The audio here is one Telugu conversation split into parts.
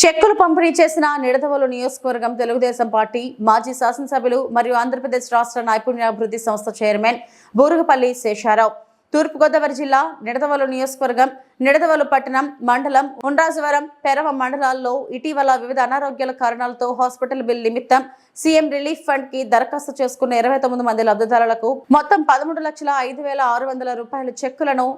చెక్కులు పంపిణీ చేసిన నిడదవోలు నియోజకవర్గం తెలుగుదేశం పార్టీ మాజీ శాసనసభ్యులు మరియు ఆంధ్రప్రదేశ్ రాష్ట్ర నైపుణ్యాభివృద్ధి సంస్థ చైర్మన్ బూరుగుపల్లి శేషారావు. తూర్పుగోదావరి జిల్లా నిడదవోలు నియోజకవర్గం నిడదవోలు పట్టణం మండలం ఉండ్రాజవరం పెరవ మండలాల్లో ఇటీవల వివిధ అనారోగ్యాల కారణాలతో హాస్పిటల్ బిల్ నిమిత్తం సీఎం రిలీఫ్ ఫండ్కి దరఖాస్తు చేసుకున్న ఇరవై తొమ్మిది మంది లబ్ధిదారులకు మొత్తం పదమూడు లక్షల ఐదు వేల ఆరు వందల రూపాయల చెక్కులను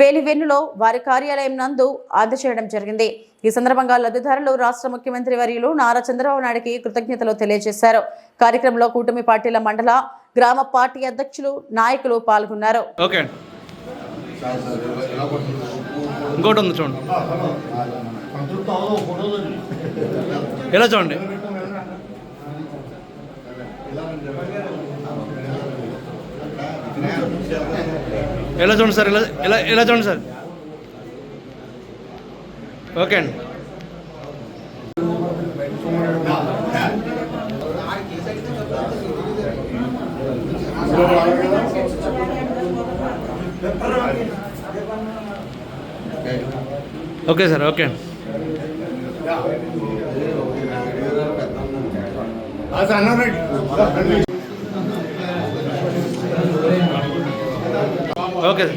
వేలివెన్నులో వారి కార్యాలయం నందు అందజేయడం జరిగింది. ఈ సందర్భంగా లబ్ధిదారులు రాష్ట్ర ముఖ్యమంత్రి వర్యులు నారా చంద్రబాబు నాయుడుకి కృతజ్ఞతలు తెలియజేశారు. కార్యక్రమంలో కూటమి పార్టీల మండల గ్రామ పార్టీ అధ్యక్షులు నాయకులు పాల్గొన్నారు. ఓకే ఇంకోటి ఉంది చూడండి. ఎలా చూడండి? ఎలా ఎలా చూడండి సార్ ఎలా ఎలా ఎలా చూడండి సార్? ఓకే అండి. Okay sir okay okay. Sir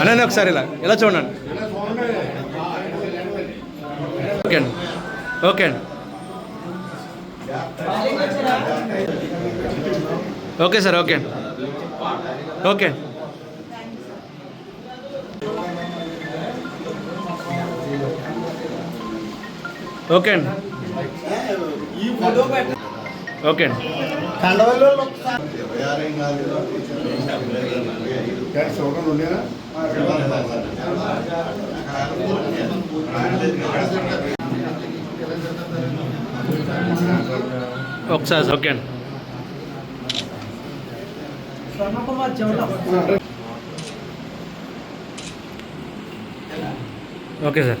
అనండి ఒకసారి ఇలా. ఇలా చూడండి. ఓకే అండి. ఓకే అండి. ఓకే సార్ ఓకే అండి. ఓకే. ఓకే అండి. ఓకే అండి ఒకసారి సార్, ఓకే అండి ఓకే సార్